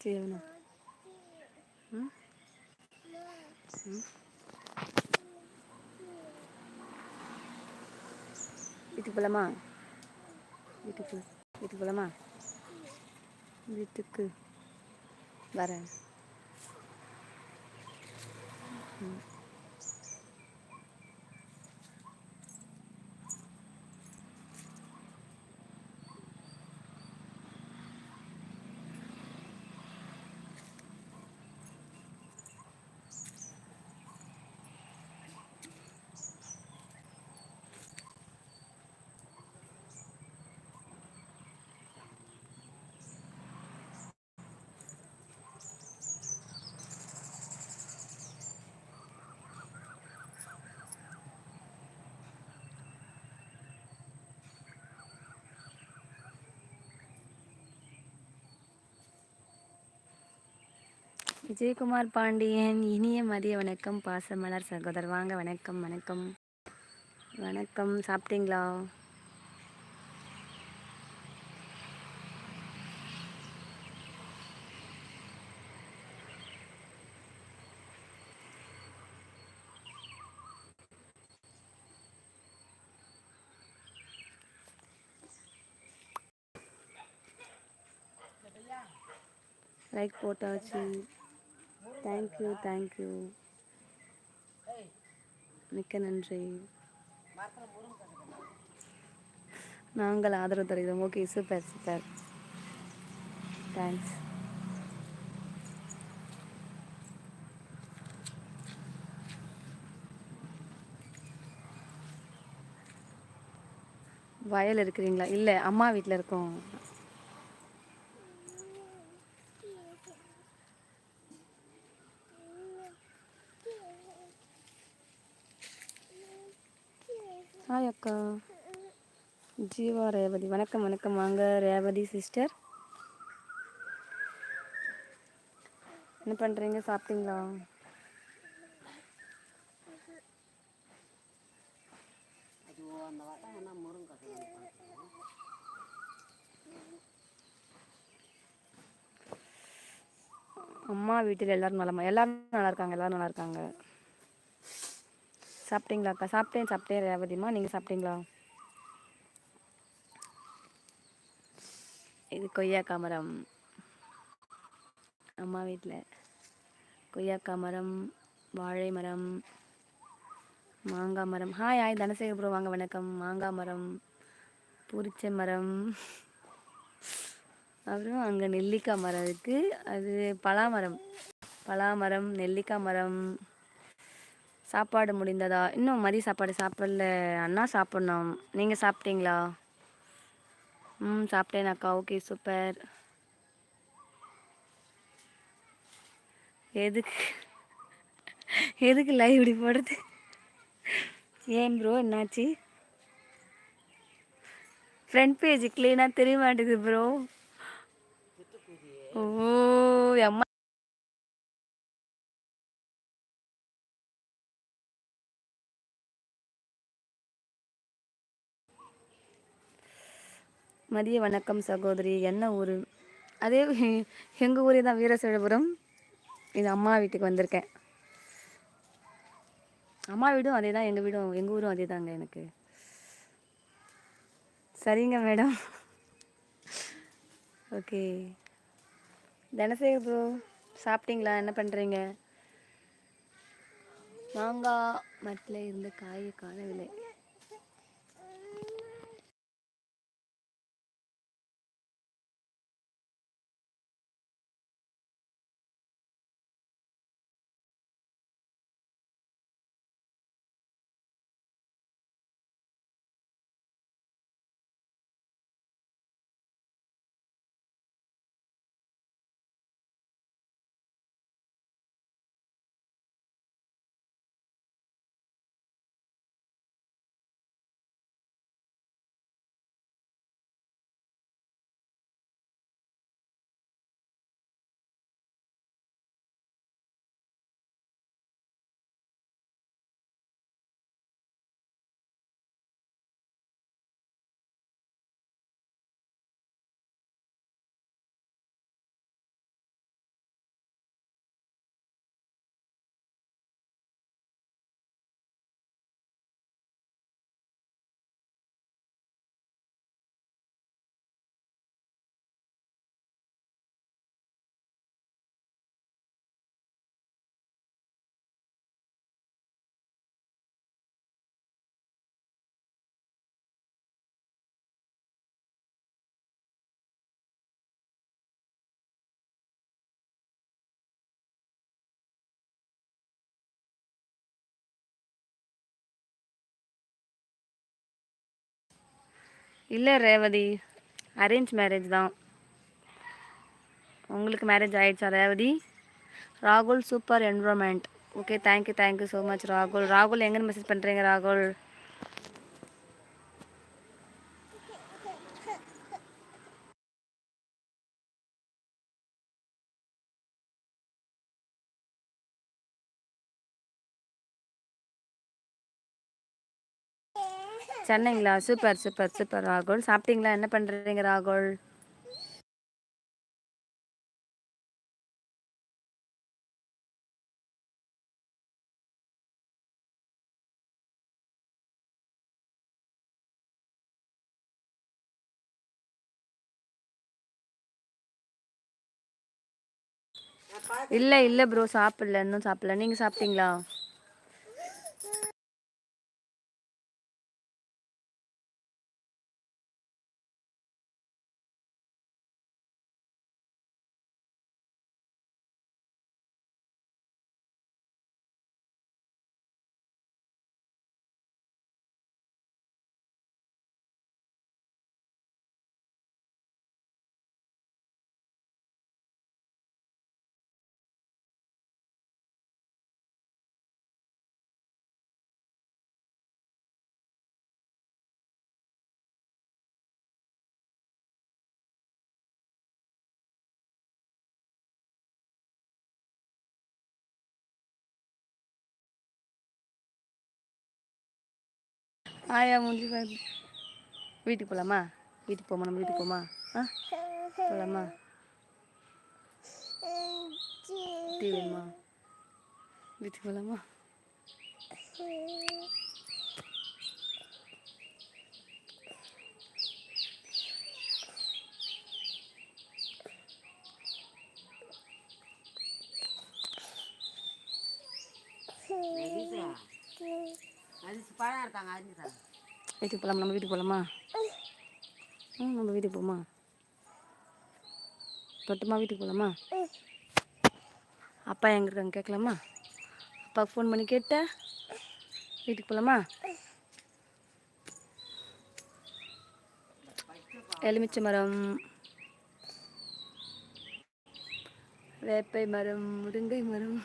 செய்யணும் ம்? ம்? வீட்டுக்கு போகலாமா வீட்டுக்கு வீட்டுக்கு போகலாமா வீட்டுக்கு வரேன். ம். விஜயகுமார் பாண்டியன் இனிய மதிய வணக்கம். பாசமலர் சகோதரர் வாங்க வணக்கம் வணக்கம். வணக்கம் சாப்பிட்டீங்களா? லைக் போட்டாச்சு. தேங்க்யூ தேங்க்யூ மிக்க நன்றி. நாங்கள் ஆதரவு தருகிறோம். ஓகே சூப்பர் சூப்பர் தேங்க்ஸ் வயல் இருக்கிறீங்களா? இல்லை அம்மா வீட்டில் இருக்கோம். ஹாய் அக்கா. ஜீவா ரேவதி. வணக்கம் வணக்கம். வாங்க ரேவதி சிஸ்டர். என்ன பண்ணுறீங்க சாப்பிட்டீங்களா? அம்மா வீட்டில் எல்லோரும் நலமா எல்லோரும் நல்லா இருக்காங்க எல்லோரும் நல்லா இருக்காங்க சாப்பிட்டீங்களா அக்கா? சாப்பிட்டேன் சாப்பிட்டேன். ரேவதிமா நீங்கள் சாப்பிட்டீங்களா? இது கொய்யாக்கா மரம் அம்மா வீட்டில் கொய்யாக்கா மரம் வாழை மரம் மாங்காய் மரம். ஹாய் ஹாய் தனசேகர் வாங்க வணக்கம். மாங்காய் மரம் பூரிச்ச மரம். அப்புறம் அங்கே நெல்லிக்காய் மரம் இருக்குது அது பலாமரம். பலாமரம் நெல்லிக்காய் மரம். சாப்பாடு முடிந்ததா? இன்னும் மதிய சாப்பாடு சாப்பிடல. அண்ணா சாப்பிட்ணும். நீங்கள் சாப்பிட்டீங்களா? ம் சாப்பிட்டேன் அக்கா ஓகே சூப்பர். எதுக்கு? எதுக்கு லைவ் இப்படி போடுறது? ஏன் ப்ரோ என்னாச்சு? ஃப்ரண்ட் பேஜ் க்ளீனாக தெரிய மாட்டேங்குது ப்ரோ ஓ அம்மா மதிய வணக்கம் சகோதரி. என்ன ஊர்? அதே எங்கள் ஊரே தான் வீரசோழபுரம். இது அம்மா வீட்டுக்கு வந்திருக்கேன். அம்மா வீடும் அதே தான் எங்கள் வீடும் எங்கள் ஊரும் அதே தாங்க எனக்கு. சரிங்க மேடம். ஓகே. தனசேகர் ப்ரோ சாப்பிட்டீங்களா? என்ன பண்ணுறீங்க மாங்காய் மரத்தில் இருந்த காயை காணவில்லை. இல்லை ரேவதி. அரேஞ்ச் மேரேஜ் தான். உங்களுக்கு மேரேஜ் ஆயிடுச்சா ரேவதி? ராகுல் super environment okay thank you thank you so much ராகுல். ராகுல் எங்கே மெசேஜ் பண்ணுறீங்க ராகுல்? சென்னைங்களா? சூப்பர் சூப்பர் சூப்பர் ராகுல். சாப்பிட்டீங்களா? என்ன பண்ணுறீங்க ராகுல்? இல்லை இல்லை ப்ரோ சாப்பிடல. இன்னும் சாப்பிடல. நீங்கள் சாப்பிட்டீங்களா? ஆயா முடிஞ்சு பாரு. வீட்டுக்கு போகலாமா வீட்டுக்கு போமா நம்ம வீட்டுக்கு போமா ஆ போகலாமா டீ வேணுமா வீட்டுக்கு போகலாமா வீட்டுக்கு போகலாமா நம்ம வீட்டுக்கு போகலாமா ம் நம்ம வீட்டுக்கு போமா? தொட்டுமா வீட்டுக்கு போகலாமா அப்பா எங்கே இருக்காங்க கேட்கலாமா? அப்பாவுக்கு ஃபோன் பண்ணி கேட்ட. வீட்டுக்கு போகலாமா எலுமிச்சை மரம். வேப்பை மரம் முருங்கை மரம்.